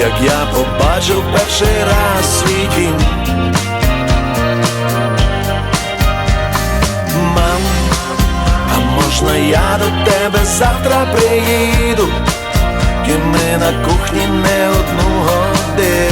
як я побачив перший раз свій дім. Мам, а можна я до тебе завтра приїду, і ми на кухні не одну годину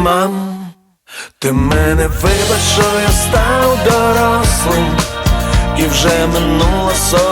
Мам, ти мене вибач, що я став дорослим, і вже минула сорок